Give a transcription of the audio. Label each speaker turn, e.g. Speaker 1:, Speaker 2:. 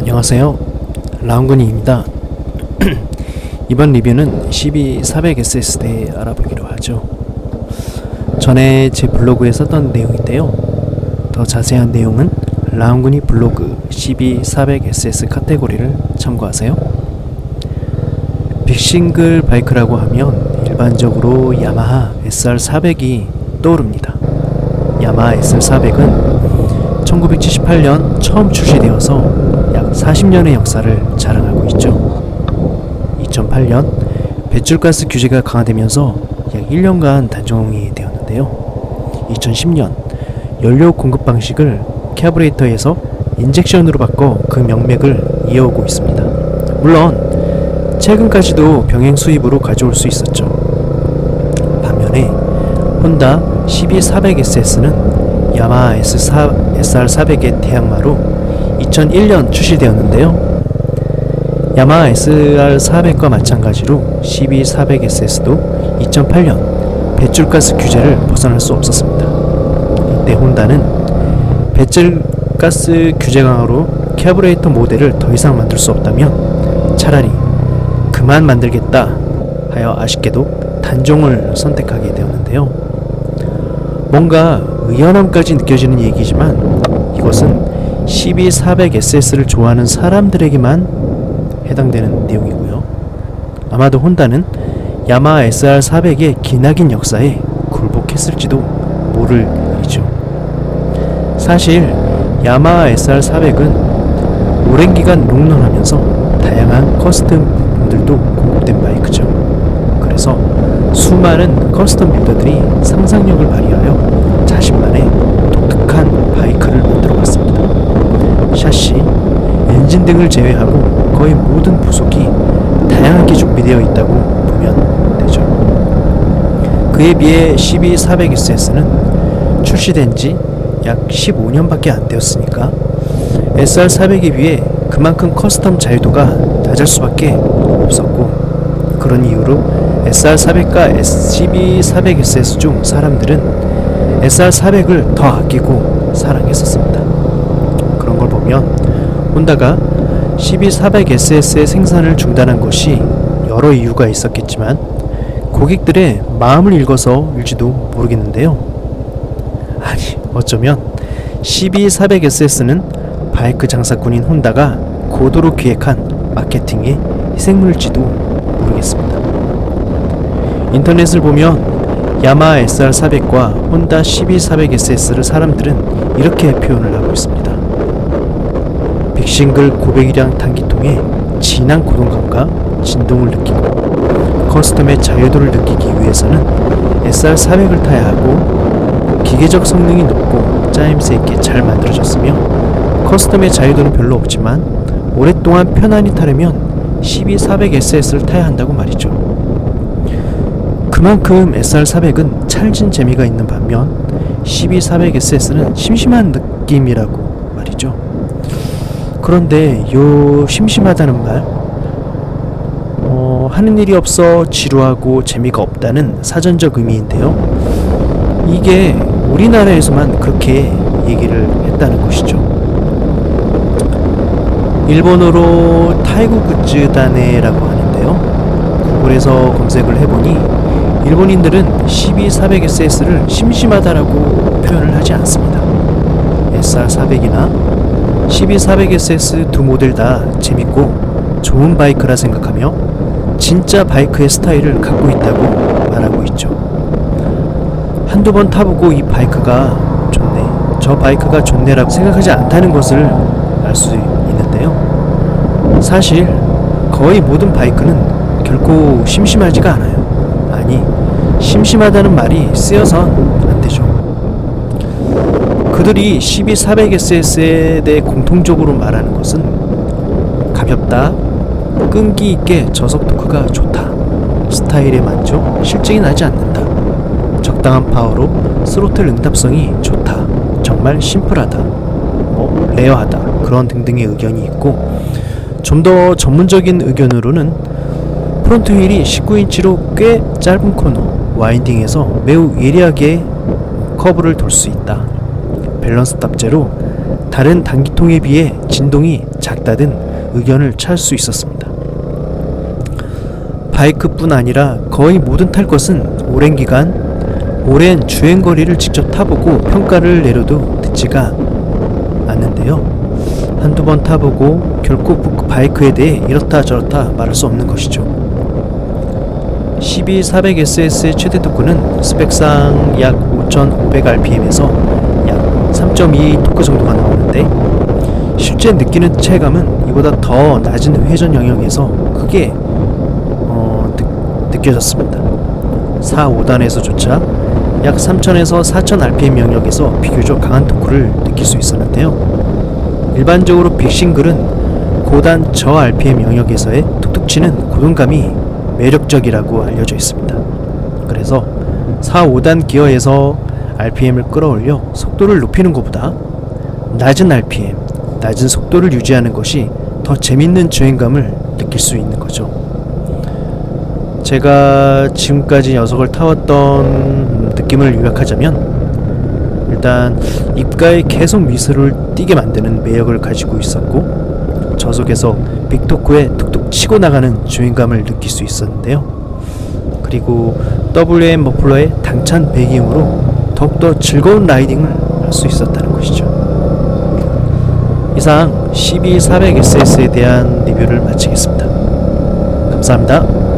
Speaker 1: 안녕하세요. 라운군입니다. 이번 리뷰는 12400SS에 대해 알아보기로 하죠. 전에 제 블로그에 썼던 내용인데요. 더 자세한 내용은 라운군이 블로그 12400SS 카테고리를 참고하세요. 빅싱글 바이크라고 하면 일반적으로 야마하 SR400이 떠오릅니다. 야마하 SR400은 1978년 처음 출시되어서 약 40년의 역사를 자랑하고 있죠. 2008년 배출가스 규제가 강화되면서 약 1년간 단종이 되었는데요. 2010년 연료 공급 방식을 캐브레이터에서 인젝션으로 바꿔 그 명맥을 이어오고 있습니다. 물론 최근까지도 병행 수입으로 가져올 수 있었죠. 반면에 혼다 12400SS는 야마하 S4, SR400의 태양마로 2001년 출시되었는데요. 야마하 SR400과 마찬가지로 12400SS도 2008년 배출가스 규제를 벗어날 수 없었습니다. 이때 혼다는 배출가스 규제 강화로 캐브레이터 모델을 더 이상 만들 수 없다면 차라리 그만 만들겠다 하여 아쉽게도 단종을 선택하게 되었는데요. 뭔가 의연함까지 느껴지는 얘기지만 이것은 12400SS를 좋아하는 사람들에게만 해당되는 내용이고요. 아마도 혼다는 야마하 SR400의 기나긴 역사에 굴복했을지도 모를 일이죠. 사실 야마하 SR400은 오랜 기간 롱런하면서 다양한 커스텀 부품들도 공급된 바이크죠. 그래서 수많은 커스텀 빌더들이 상상력을 발휘하여 자신만의 독특한 바이크를 만들어봤습니다. 샤시, 엔진 등을 제외하고 거의 모든 부속이 다양하게 준비되어 있다고 보면 되죠. 그에 비해 12400SS는 출시된 지 약 15년밖에 안 되었으니까 SR400에 비해 그만큼 커스텀 자유도가 낮을 수밖에 없었고 그런 이유로 SR400과 SCB400SS 중 사람들은 SR400을 더 아끼고 사랑했었습니다. 그런 걸 보면 혼다가 CB400SS의 생산을 중단한 것이 여러 이유가 있었겠지만 고객들의 마음을 읽어서일지도 모르겠는데요. 아니 어쩌면 CB400SS는 바이크 장사꾼인 혼다가 고도로 기획한 마케팅의 희 생물일지도 모르겠습니다. 인터넷을 보면 야마하 SR400과 혼다 CB400SS를 사람들은 이렇게 표현을 하고 있습니다. 빅싱글 고백이량 단기통에 진한 고동감과 진동을 느끼고 커스텀의 자유도를 느끼기 위해서는 SR400을 타야 하고 기계적 성능이 높고 짜임새 있게 잘 만들어졌으며 커스텀의 자유도는 별로 없지만 오랫동안 편안히 타려면 12400SS를 타야 한다고 말이죠. 그만큼 SR400은 찰진 재미가 있는 반면 12400SS는 심심한 느낌이라고 말이죠. 그런데 요 심심하다는 말, 어, 하는 일이 없어 지루하고 재미가 없다는 사전적 의미인데요. 이게 우리나라에서만 그렇게 얘기를 했다는 것이죠. 일본어로 타이구 굿즈다네라고 하는데요. 구글에서 검색을 해보니 일본인들은 12400SS를 심심하다라고 표현을 하지 않습니다. SR400이나 12400SS 두 모델 다 재밌고 좋은 바이크라 생각하며 진짜 바이크의 스타일을 갖고 있다고 말하고 있죠. 한두 번 타보고 이 바이크가 좋네, 저 바이크가 좋네라고 생각하지 않다는 것을 알 수 있는데요. 사실 거의 모든 바이크는 결코 심심하지가 않아요. 아니, 심심하다는 말이 쓰여선 안 되죠. 그들이 12400SS에 대해 공통적으로 말하는 것은 가볍다, 끈기 있게 저속 토크가 좋다, 스타일에 만족, 실증이 나지 않는다, 적당한 파워로 스로틀 응답성이 좋다, 정말 심플하다, 뭐 레어하다 그런 등등의 의견이 있고 좀 더 전문적인 의견으로는 프론트 휠이 19인치로 꽤 짧은 코너, 와인딩에서 매우 예리하게 커브를 돌 수 있다. 밸런스 답제로 다른 단기통에 비해 진동이 작다든 의견을 찾을 수 있었습니다. 바이크뿐 아니라 거의 모든 탈 것은 오랜 기간 오랜 주행 거리를 직접 타보고 평가를 내려도 듣지가 않는데요. 한두 번 타보고 결코 그 바이크에 대해 이렇다 저렇다 말할 수 없는 것이죠. 12400SS의 최대 토크는 스펙상 약 5500rpm에서 약 3.2 토크 정도가 나오는데 실제 느끼는 체감은 이보다 더 낮은 회전 영역에서 크게 어, 느, 느껴졌습니다. 4, 5단에서조차 약 3000에서 4000rpm 영역에서 비교적 강한 토크를 느낄 수 있었는데요. 일반적으로 빅싱글은 고단 저 RPM 영역에서의 툭툭 치는 고동감이 매력적이라고 알려져 있습니다. 그래서 4, 5단 기어에서 RPM을 끌어올려 속도를 높이는 것보다 낮은 RPM, 낮은 속도를 유지하는 것이 더 재밌는 주행감을 느낄 수 있는 거죠. 제가 지금까지 녀석을 타왔던 느낌을 요약하자면 일단 입가에 계속 미소를 띠게 만드는 매력을 가지고 있었고 저속에서 빅토크에 툭툭 치고 나가는 주행감을 느낄 수 있었는데요. 그리고 WM 머플러의 당찬 배기음으로 더욱더 즐거운 라이딩을 할 수 있었다는 것이죠. 이상 CB400SS에 대한 리뷰를 마치겠습니다. 감사합니다.